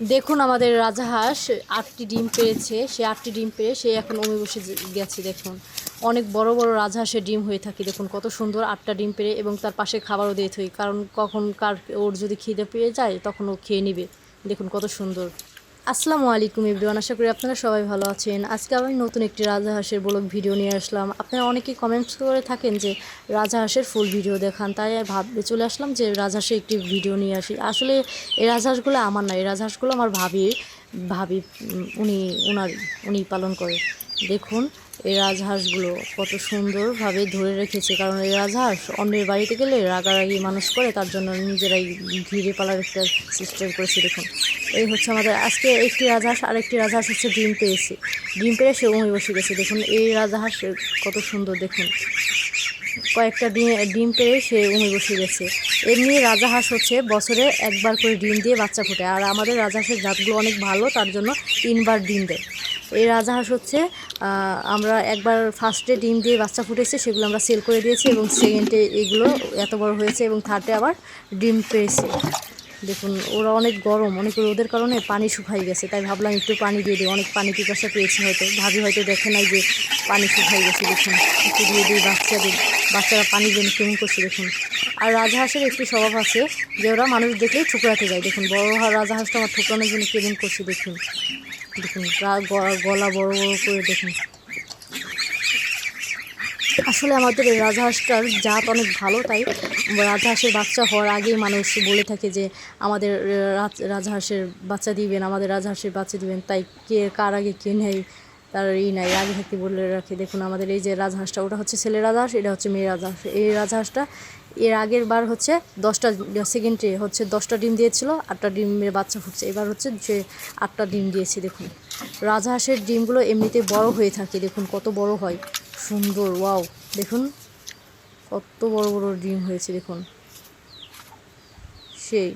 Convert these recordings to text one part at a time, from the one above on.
দেখুন আমাদের রাজাহাঁস আটটি ডিম পেয়েছে, সে আটটি ডিম পেয়ে সে এখন অমি বসে গেছে, দেখুন। অনেক বড় বড় রাজহাঁসের ডিম হয়ে থাকে, দেখুন কত সুন্দর আটটা ডিম পেরে এবং তার পাশে খাবারও দিয়ে থাকি কারণ কখন কার ওর যদি খিদে পেয়ে যায়, তখন ও খেয়ে নিবে। দেখুন কত সুন্দর। আসসালামু আলাইকুম এভরিওয়ান, আশা করি আপনারা সবাই ভালো আছেন। আজকে আমি নতুন একটি রাজাহাঁসের ব্লগ ভিডিও নিয়ে আসলাম। আপনারা অনেকেই কমেন্টস করে থাকেন যে রাজাহাঁসের ফুল ভিডিও দেখান। তাই ভাবতে চলে আসলাম যে রাজহাঁসের একটি ভিডিও নিয়ে আসি। আসলে এই রাজহাঁসগুলো আমার নয় এই রাজহাঁসগুলো আমার ভাবির, ভাবি উনি ওনার উনি পালন করে। দেখুন, এই রাজহাঁসগুলো কত সুন্দরভাবে ধরে রেখেছে। কারণ এই রাজহাঁস অন্যের বাড়িতে গেলে রাগারাগি মানুষ করে, তার জন্য নিজেরাই ঘিরে পালার একটা সিস্টেম করেছে। দেখুন, এই হচ্ছে আমাদের আজকে একটি রাজহাঁস আর একটি রাজহাঁস হচ্ছে ডিম পেয়েছে। ডিম পেয়ে সে উমে বসে গেছে। দেখুন, এই রাজহাঁস কত সুন্দর, দেখুন। কয়েকটা ডিম ডিম পেয়ে সে উমে বসে গেছে। এমনি রাজাহাঁস হচ্ছে বছরে একবার করে ডিম দিয়ে বাচ্চা ফোটে। আর আমাদের রাজাহাঁসের জাতগুলো অনেক ভালো, তার জন্য তিনবার ডিম দেয়। এই রাজাহাঁস হচ্ছে আমরা একবার ফার্স্টে ডিম দিয়ে বাচ্চা ফুটেছে, সেগুলো আমরা সেল করে দিয়েছি এবং সেকেন্ডে এগুলো এত বড় হয়েছে এবং থার্ডে আবার ডিম পেয়েছে। দেখুন, ওরা অনেক গরম, অনেক রোদের কারণে পানি শুকাই গেছে, তাই ভাবলাম একটু পানি দিয়ে দিই। অনেক পানি পিপাসা পেয়েছে হয়তো, ভাবি হয়তো দেখে নাই যে পানি শুকাই গেছে, দেখুন, একটু দিয়ে দিই বাচ্চাদের। বাচ্চারা পানি জন্য কেমন করছে, দেখুন। আর রাজহাঁসের একটি স্বভাব আছে যে ওরা মানুষ দেখলেই ঠুকরাতে যায়, দেখুন। বড় রাজহাঁসটা আমার ঠুকরানোর জন্য কেমন করছে, দেখুন। দেখুন গলা বড় বড় করে, দেখুন। আসলে আমাদের এই রাজহাঁসটার জাত অনেক ভালো, তাই রাজহাঁসের বাচ্চা হওয়ার আগেই মানুষ বলে থাকে যে আমাদের রাজ- রাজহাঁসের বাচ্চা দিবেন, আমাদের রাজহাঁসের বাচ্চা দিবেন, তাই কে, কার আগে কে নেয় তার ই নাই আগে থাকতে বলে রাখে। দেখুন আমাদের এই যে রাজহাঁসটা, ওটা হচ্ছে ছেলে রাজহাঁস, এটা হচ্ছে মেয়ে রাজহাঁস। এই রাজহাঁসটা এর আগের বার হচ্ছে দশটা সেকেন্ডে হচ্ছে দশটা ডিম দিয়েছিল, আটটা ডিমের বাচ্চা ফুটছে। এবার হচ্ছে যে আটটা ডিম দিয়েছে, দেখুন। রাজহাঁসের ডিমগুলো এমনিতে বড় হয়ে থাকে, দেখুন কত বড় হয়। সুন্দর, ওয়াও। দেখুন কত বড় বড় ডিম হয়েছে, দেখুন। সেই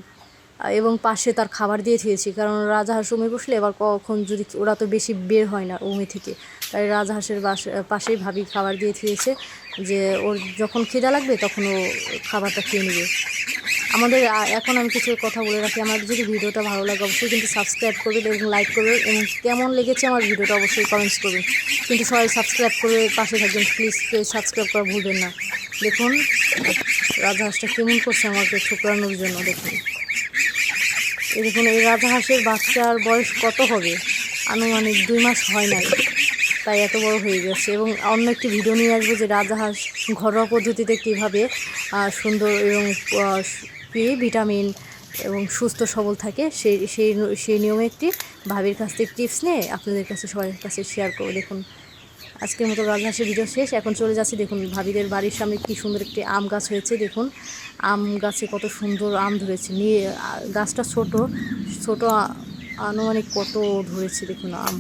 এবং পাশে তার খাবার দিয়ে দিয়েছি কারণ রাজাহাঁস উমে বসলে এবার কখন যদি ওরা তো বেশি বের হয় না উমে থেকে, তাই রাজহাঁসের পাশেই ভাবি খাবার দিয়ে দিয়েছে যে ওর যখন খিদা লাগবে তখন ও খাবারটা খেয়ে নেবে। আমাদের এখন আমি কিছু কথা বলে রাখি। আমার যদি ভিডিওটা ভালো লাগে অবশ্যই কিন্তু সাবস্ক্রাইব করবেন এবং লাইক করবেন এবং কেমন লেগেছে আমার ভিডিওটা অবশ্যই কমেন্টস করবেন। কিন্তু সবাই সাবস্ক্রাইব করে পাশে থাকবেন। প্লিজ সাবস্ক্রাইব করা ভুলবেন না। দেখুন রাজহাঁসটা কেমন করছে আমাকে ঠুকরানোর জন্য, দেখুন। এই দেখুন, এই বাচ্চার বয়স কত হবে? আনুমানিক দুই মাস হয় নাই, তাই এত বড় হয়ে গেছে। এবং অন্য একটি ভিডিও নিয়ে আসব যে রাজহাঁস ঘরোয়া পদ্ধতিতে কীভাবে সুন্দর এবং কি ভিটামিন এবং সুস্থ সবল থাকে, সেই সেই সেই নিয়মে একটি ভাবির কাছ থেকে টিপস নিয়ে আপনাদের কাছে, সবার কাছে শেয়ার করব। দেখুন আজকের মতো রাজহাঁসের ভিডিও শেষ। এখন চলে যাচ্ছি, দেখুন ভাবিদের বাড়ির সামনে কি সুন্দর একটি আম গাছ হয়েছে, দেখুন। আম গাছে কত সুন্দর আম ধরেছে, নিয়ে গাছটা ছোট ছোট আনুমানিক কত ধরেছে, দেখুন আম।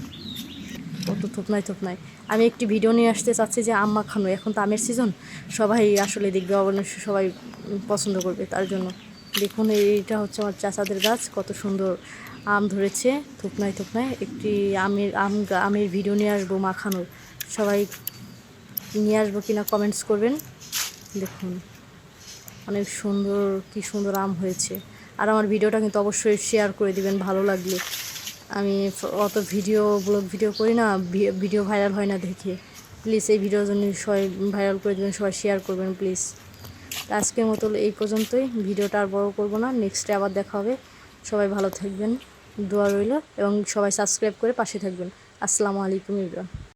কত থোপনায় থোপনায়। আমি একটি ভিডিও নিয়ে আসতে চাচ্ছি যে আম মাখানো, এখন তো আমের সিজন সবাই আসলে দেখবে, অবশ্যই সবাই পছন্দ করবে তার জন্য। দেখুন, এইটা হচ্ছে আমার চাচাদের গাছ, কত সুন্দর আম ধরেছে। থোপনায় থোপনায় একটি আমের, আম আমের ভিডিও নিয়ে আসব মাখানোর। সবাই নিয়ে আসব কিনা কমেন্টস করবেন। দেখুন, অনেক সুন্দর, কি সুন্দর আম হয়েছে। আর আমার ভিডিওটা কিন্তু অবশ্যই শেয়ার করে দিবেন, ভালো লাগলে। আমি অত ভিডিও ব্লগ ভিডিও করি না ভিডিও ভাইরাল হয় না দেখে। প্লিজ এই ভিডিওর জন্য সবাই ভাইরাল করে দেবেন, সবাই শেয়ার করবেন প্লিজ আজকের মতো এই পর্যন্তই। ভিডিওটা আর বড় করব না। নেক্সটে আবার দেখা হবে। সবাই ভালো থাকবেন। দোয়া রইল এবং সবাই সাবস্ক্রাইব করে পাশে থাকবেন। আসসালামু আলাইকুম ইবরান